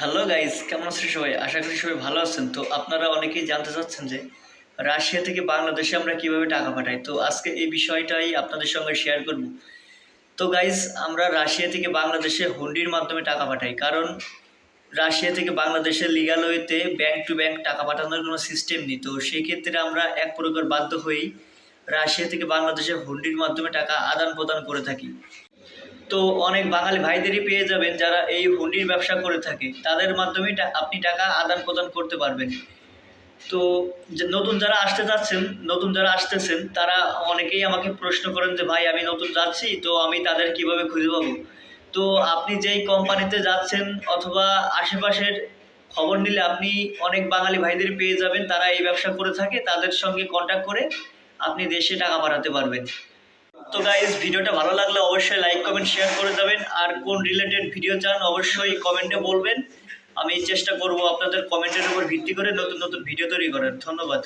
Hello guys কেমন আছেন সবাই? আশা করি সবাই ভালো আছেন। তো আপনারা অনেকেই জানতে চাচ্ছেন যে রাশিয়া থেকে বাংলাদেশে আমরা কীভাবে টাকা পাঠাই? তো আজকে এই বিষয়টাই আপনাদের সঙ্গে শেয়ার করব। তো গাইস আমরা রাশিয়া থেকে বাংলাদেশে হুন্ডির মাধ্যমে টাকা পাঠাই। কারণ রাশিয়া থেকে বাংলাদেশে লিগাল ওয়েতে ব্যাংক টু ব্যাংক টাকা পাঠানোর কোনো সিস্টেম নেই। তো সেই ক্ষেত্রে আমরা এক প্রকার বাধ্য হয়েই রাশিয়া থেকে বাংলাদেশে হুন্ডির মাধ্যমে টাকা আদান প্রদান করে থাকি। তো অনেক বাঙালি ভাইদেরই পেয়ে যাবেন যারা এই হুন্ডির ব্যবসা করে থাকে। তাদের মাধ্যমেই আপনি টাকা আদান প্রদান করতে পারবেন। তো নতুন যারা আসতে যাচ্ছেন, নতুন যারা আসতেছেন, তারা অনেকেই আমাকে প্রশ্ন করেন যে, ভাই, আমি নতুন যাচ্ছি, তো আমি তাদের কীভাবে খুঁজে পাবো? তো আপনি যেই কোম্পানিতে যাচ্ছেন অথবা আশেপাশের খবর নিলে আপনি অনেক বাঙালি ভাইদের পেয়ে যাবেন। তারা এই ব্যবসা করে থাকে, তাদের সঙ্গে কন্ট্যাক্ট করে আপনি দেশে টাকা পাঠাতে পারবেন। তো গাইজ ভিডিওটা ভালো লাগলে অবশ্যই লাইক কমেন্ট শেয়ার করে দেবেন। আর কোন রিলেটেড ভিডিও চান, অবশ্যই কমেন্টে বলবেন। আমি চেষ্টা করব আপনাদের কমেন্টের উপর ভিত্তি করে নতুন নতুন ভিডিও তৈরি করার। ধন্যবাদ।